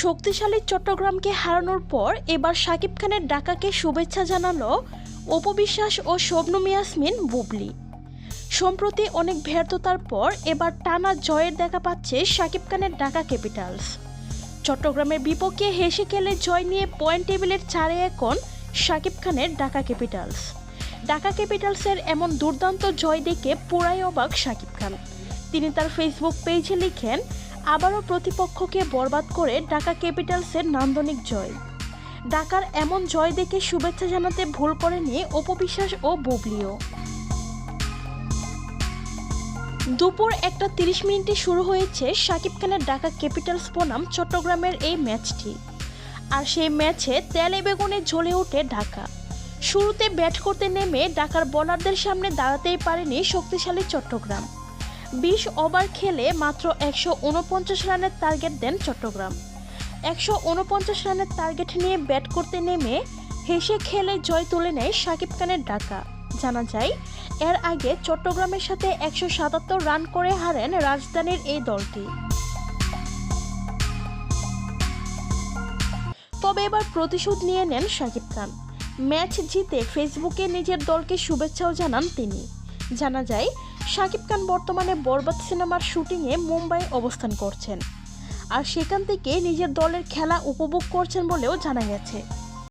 শক্তিশালী চট্টগ্রামকে হারানোর পর এবার শাকিব খানের ডাকাকে শুভেচ্ছা জানালো অপবিশ্বাস ও শবনম ইয়াসমিন বুবলি। সম্প্রতি অনেক ব্যর্থতার পর এবার টানা জয়ের দেখা পাচ্ছে শাকিব খানের ঢাকা ক্যাপিটালস। চট্টগ্রামের বিপক্ষে হেসে খেলে জয় নিয়ে পয়েন্ট টেবিলের চারে এখন শাকিব খানের ঢাকা ক্যাপিটালস। ঢাকা ক্যাপিটালসের এমন দুর্দান্ত জয় দেখে পুরাই অবাক শাকিব খান। তিনি তার ফেসবুক পেজে লিখেন আবারও প্রতিপক্ষকে বরবাদ করে ঢাকা ক্যাপিটালসের নান্দনিক জয়। ঢাকার এমন জয় দেখে শুভেচ্ছা জানাতে ভুল করেনি অপবিশ্বাস ও বুবলিও। দুপুর একটা তিরিশ মিনিটে শুরু হয়েছে শাকিব খানের ঢাকা ক্যাপিটালস বনাম চট্টগ্রামের এই ম্যাচটি। আর সেই ম্যাচে তেলে বেগুনে জ্বলে ওঠে ঢাকা। শুরুতে ব্যাট করতে নেমে ঢাকার বোলারদের সামনে দাঁড়াতেই পারেনি শক্তিশালী চট্টগ্রাম। বিশ ওভার খেলে মাত্র একশো উনপঞ্চাশ রানের টার্গেট দেন চট্টগ্রাম। একশো উনপঞ্চাশ রানের টার্গেট নিয়ে ব্যাট করতে নেমে হেসে খেলে জয় তুলে নেয় শাকিব খানের ঢাকা জানা যায়, এর আগে চট্টগ্রামের সাথে একশো সাতাত্তর রান করে হারেন রাজধানীর এই দলটি। তবে এবার প্রতিশোধ নিয়ে নেন শাকিব খান। ম্যাচ জিতে ফেসবুকে নিজের দলকে শুভেচ্ছাও জানান তিনি। জানা যায়, শাকিব খান বর্তমানে বরবাদ সিনেমার শুটিংয়ে মুম্বাই অবস্থান করছেন। আর সেখান থেকে নিজের দলের খেলা উপভোগ করছেন বলেও জানা গেছে।